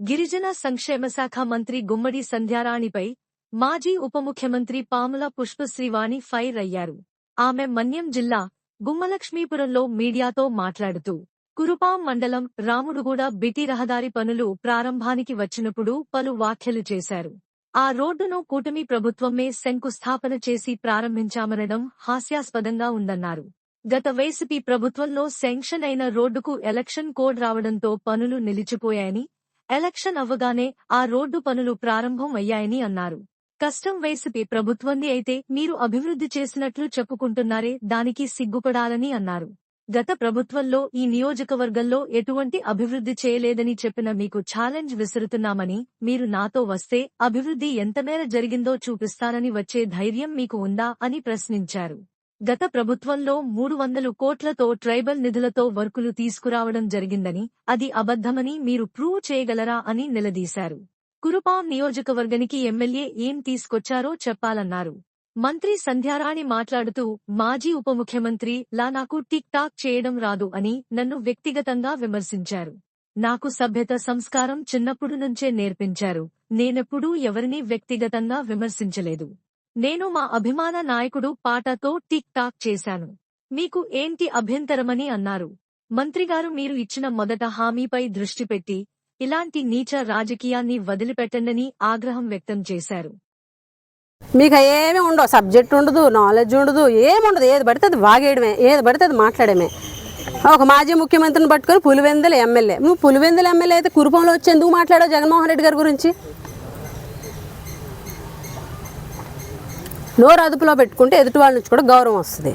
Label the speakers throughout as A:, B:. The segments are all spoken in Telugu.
A: గిరిజన సంక్షేమ శాఖ మంత్రి గుమ్మడి సంధ్యారాణిపై మాజీ ఉప ముఖ్యమంత్రి పాముల పుష్పశ్రీవాణి ఫైర్ అయ్యారు. ఆమె మన్యం జిల్లా గుమ్మలక్ష్మీపురంలో మీడియాతో మాట్లాడుతూ కురుపాం మండలం రాముడుగూడ బిటి రహదారి పనులు ప్రారంభానికి వచ్చినప్పుడు పలు వ్యాఖ్యలు చేశారు. ఆ రోడ్డును కూటమి ప్రభుత్వమే శంకుస్థాపన చేసి ప్రారంభించామనడం హాస్యాస్పదంగా ఉందన్నారు. గత వైసీపీ ప్రభుత్వంలో శాంక్షన్ అయిన రోడ్డుకు ఎలక్షన్ కోడ్ రావడంతో పనులు నిలిచిపోయాయని ఎలక్షన్ అవ్వగానే ఆ రోడ్డు పనులు ప్రారంభం అయ్యాయని అన్నారు. కష్టం వైసీపీ ప్రభుత్వంది అయితే మీరు అభివృద్ధి చేసినట్లు చెప్పుకుంటున్నారే దానికి సిగ్గుపడాలని అన్నారు. గత ప్రభుత్వంలో ఈ నియోజకవర్గంలో ఎటువంటి అభివృద్ధి చేయలేదని చెప్పిన మీకు ఛాలెంజ్ విసురుతున్నామని మీరు నాతో వస్తే అభివృద్ధి ఎంతమేర జరిగిందో చూపిస్తానని వచ్చే ధైర్యం మీకు ఉందా అని ప్రశ్నించారు. గత ప్రభుత్వంలో మూడు వందలు కోట్లతో ట్రైబల్ నిధులతో వర్కులు తీసుకురావడం జరిగిందని అది అబద్ధమని మీరు ప్రూవ్ చేయగలరా అని నిలదీశారు. కురుపాం నియోజకవర్గానికి ఎమ్మెల్యే ఏం తీసుకొచ్చారో చెప్పాలన్నారు. మంత్రి సంధ్యారాణి మాట్లాడుతూ మాజీ ఉప ముఖ్యమంత్రి లా నాకు టిక్ టాక్ చేయడం రాదు అని నన్ను వ్యక్తిగతంగా విమర్శించారు. నాకు సభ్యత సంస్కారం చిన్నప్పుడు నుంచే నేర్పించారు. నేనెప్పుడూ ఎవరినీ వ్యక్తిగతంగా విమర్శించలేదు. నేను మా అభిమాన నాయకుడు పాటతో టిక్ టాక్ చేశాను. మీకు ఏంటి అభ్యంతరమని అన్నారు. మంత్రిగారు మీరు ఇచ్చిన మొదట హామీపై దృష్టి పెట్టి ఇలాంటి నీచ రాజకీయాన్ని వదిలిపెట్టండని ఆగ్రహం వ్యక్తం చేశారు.
B: మీకు ఏమీ ఉండవు సబ్జెక్ట్ ఉండదు నాలెడ్జ్ ఉండదు ఏముండదు ఏది పడితే అది వాగేయడమే ఏది పడితే అది మాట్లాడమే ఒక మాజీ ముఖ్యమంత్రిని పట్టుకొని పులివెందుల ఎమ్మెల్యే. నువ్వు పులివెందుల ఎమ్మెల్యే అయితే కురుపంలో వచ్చి ఎందుకు మాట్లాడావు జగన్మోహన్ రెడ్డి గారి గురించి? నోరు అదుపులో పెట్టుకుంటే ఎదుటి వాళ్ళ నుంచి కూడా గౌరవం వస్తుంది.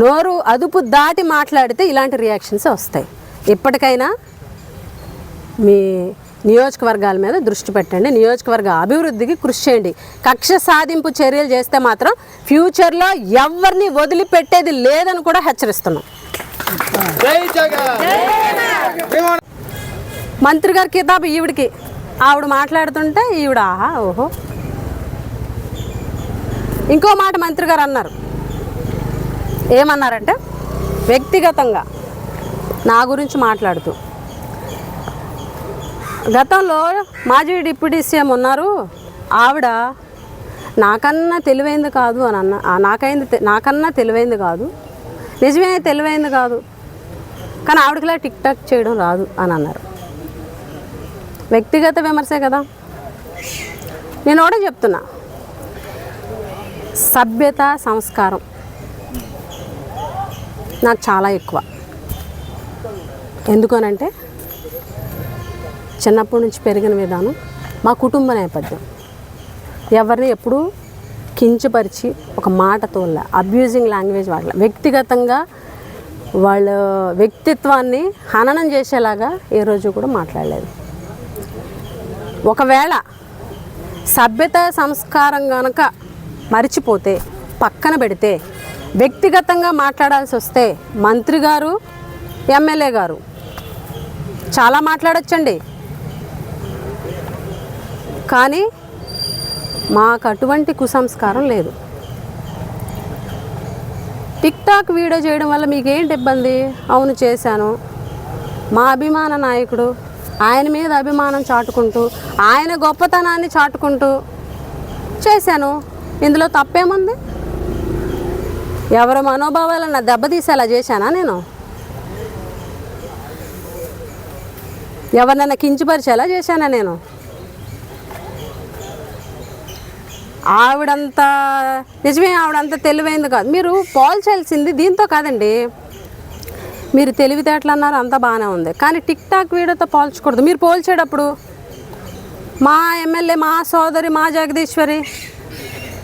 B: నోరు అదుపు దాటి మాట్లాడితే ఇలాంటి రియాక్షన్స్ వస్తాయి. ఎప్పటికైనా మీ నియోజకవర్గాల మీద దృష్టి పెట్టండి. నియోజకవర్గ అభివృద్ధికి కృషి చేయండి. కక్ష సాధింపు చర్యలు చేస్తే మాత్రం ఫ్యూచర్లో ఎవరిని వదిలిపెట్టేది లేదని కూడా హెచ్చరిస్తున్నాం. మంత్రి గారి కితాబు ఈవిడికి. ఆవిడ మాట్లాడుతుంటే ఈవిడ ఆహా ఓహో. ఇంకో మాట మంత్రి గారు అన్నారు. ఏమన్నారంటే వ్యక్తిగతంగా నా గురించి మాట్లాడుతూ. గతంలో మాజీ డిప్యూటీ సీఎం ఉన్నారు. ఆవిడ నాకన్నా తెలివైంది కాదు అని అన్న నాకైంది నాకన్నా తెలివైంది కాదు. నిజమే తెలివైంది కాదు. కానీ ఆవిడకిలా టిక్ టాక్ చేయడం రాదు అని అన్నారు. వ్యక్తిగత విమర్శే కదా. నేను కూడా చెప్తున్నా. సభ్యత సంస్కారం. నాకు చాలా ఎక్కువ. ఎందుకనంటే చిన్నప్పటి నుంచి పెరిగిన విధానం మా కుటుంబ నేపథ్యం. ఎవరిని ఎప్పుడూ కించపరిచి ఒక మాటతో అబ్యూజింగ్ లాంగ్వేజ్ వాడలే. వ్యక్తిగతంగా వాళ్ళ వ్యక్తిత్వాన్ని హననం చేసేలాగా ఏ రోజు కూడా మాట్లాడలేదు. ఒకవేళ సభ్యత సంస్కారం కనుక మరిచిపోతే పక్కన పెడితే వ్యక్తిగతంగా మాట్లాడాల్సి వస్తే మంత్రి గారు ఎమ్మెల్యే గారు. చాలా మాట్లాడొచ్చండి. కానీ మాకు అటువంటి కుసంస్కారం లేదు. టిక్ టాక్ వీడియో చేయడం వల్ల మీకు ఏంటి ఇబ్బంది? అవును చేశాను. మా అభిమాన నాయకుడు ఆయన మీద అభిమానం చాటుకుంటూ ఆయన గొప్పతనాన్ని చాటుకుంటూ చేశాను. ఇందులో తప్పేముంది? ఎవరి మనోభావాలను నా దెబ్బతీసేలా చేశానా నేను? ఎవరినైనా కించపరిచేలా చేశానా నేను? ఆవిడంత నిజమే ఆవిడంత తెలివైంది కాదు. మీరు పోల్చాల్సింది దీంతో కాదండి. మీరు తెలివితేటలు అన్నారు అంతా బాగానే ఉంది. కానీ టిక్ టాక్ వీడియోతో పోల్చకూడదు. మీరు పోల్చేటప్పుడు మా ఎమ్మెల్యే మా సోదరి మా జగదీశ్వరి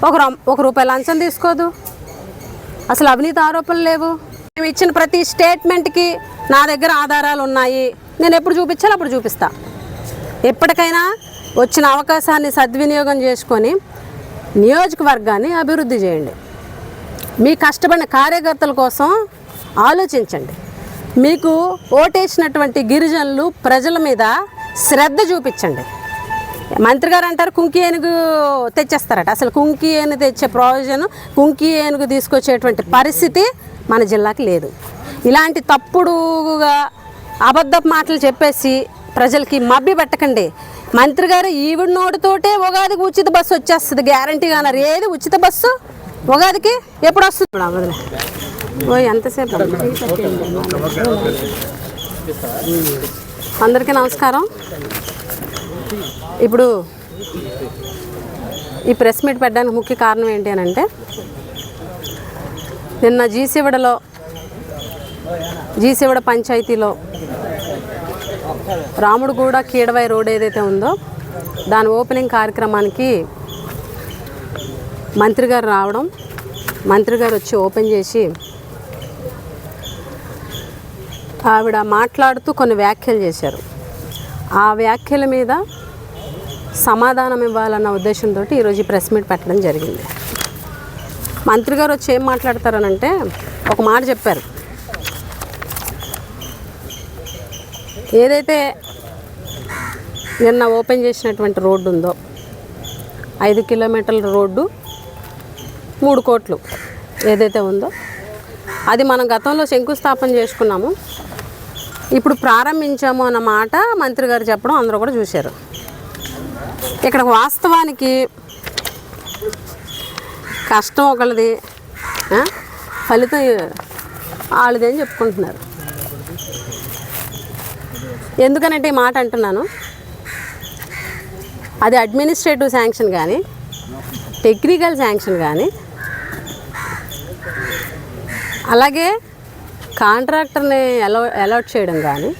B: ఒక రూ- ఒక రూపాయి లంచం తీసుకోదు. అసలు అవినీతి ఆరోపణలు లేవు. మేము ఇచ్చిన ప్రతి స్టేట్మెంట్కి నా దగ్గర ఆధారాలు ఉన్నాయి. నేను ఎప్పుడు చూపించాలి అప్పుడు చూపిస్తా. ఎప్పటికైనా వచ్చిన అవకాశాన్ని సద్వినియోగం చేసుకొని నియోజకవర్గాన్ని అభివృద్ధి చేయండి. మీ కష్టపడిన కార్యకర్తల కోసం ఆలోచించండి. మీకు ఓటేసినటువంటి గిరిజనులు ప్రజల మీద శ్రద్ధ చూపించండి. మంత్రి గారు అంటారు కుంకి ఏనుగు తెచ్చేస్తారట. అసలు కుంకి ఏనుగు తెచ్చే ప్రయోజనం కుంకి ఏనుగు తీసుకొచ్చేటువంటి పరిస్థితి మన జిల్లాకి లేదు. ఇలాంటి తప్పుడుగా అబద్ధపు మాటలు చెప్పేసి ప్రజలకి మబ్బి పెట్టకండి. మంత్రి గారు ఈవిడ నోటితోటే ఉగాదికి ఉచిత బస్సు వచ్చేస్తుంది. గ్యారంటీగా అన్నారు ఏది ఉచిత బస్సు ఉగాదికి ఎప్పుడు వస్తుంది? అవ్వదులే. ఓ ఎంతసేపు? అందరికీ నమస్కారం. ఇప్పుడు ఈ ప్రెస్ మీట్ పెట్టడానికి ముఖ్య కారణం ఏంటి అని అంటే నిన్న జీసివిడలో జీసివిడ పంచాయతీలో రాముడుగూడ కీడవై రోడ్ ఏదైతే ఉందో దాని ఓపెనింగ్ కార్యక్రమానికి మంత్రి గారు రావడం మంత్రి గారు వచ్చి ఓపెన్ చేసి ఆవిడ మాట్లాడుతూ కొన్ని వ్యాఖ్యలు చేశారు. ఆ వ్యాఖ్యల మీద సమాధానం ఇవ్వాలన్న ఉద్దేశంతో ఈరోజు ఈ ప్రెస్ మీట్ పెట్టడం జరిగింది. మంత్రి గారు వచ్చి ఏం మాట్లాడతారనంటే ఒక మాట చెప్పారు. ఏదైతే నిన్న ఓపెన్ చేసినటువంటి రోడ్డు ఉందో ఐదు కిలోమీటర్ల రోడ్డు మూడు కోట్లు ఏదైతే ఉందో అది మనం గతంలో శంకుస్థాపన చేసుకున్నాము. ఇప్పుడు ప్రారంభించాము అన్న మాట మంత్రి గారు చెప్పడం అందరూ కూడా చూశారు. ఇక్కడ వాస్తవానికి కష్టం ఒకళ్ళది ఫలితం వాళ్ళది అని చెప్పుకుంటున్నారు. ఎందుకనంటే ఈ మాట అంటున్నాను అది అడ్మినిస్ట్రేటివ్ శాంక్షన్ కానీ టెక్నికల్ శాంక్షన్ కానీ అలాగే కాంట్రాక్టర్ని అలో అలాట్ చేయడం కానీ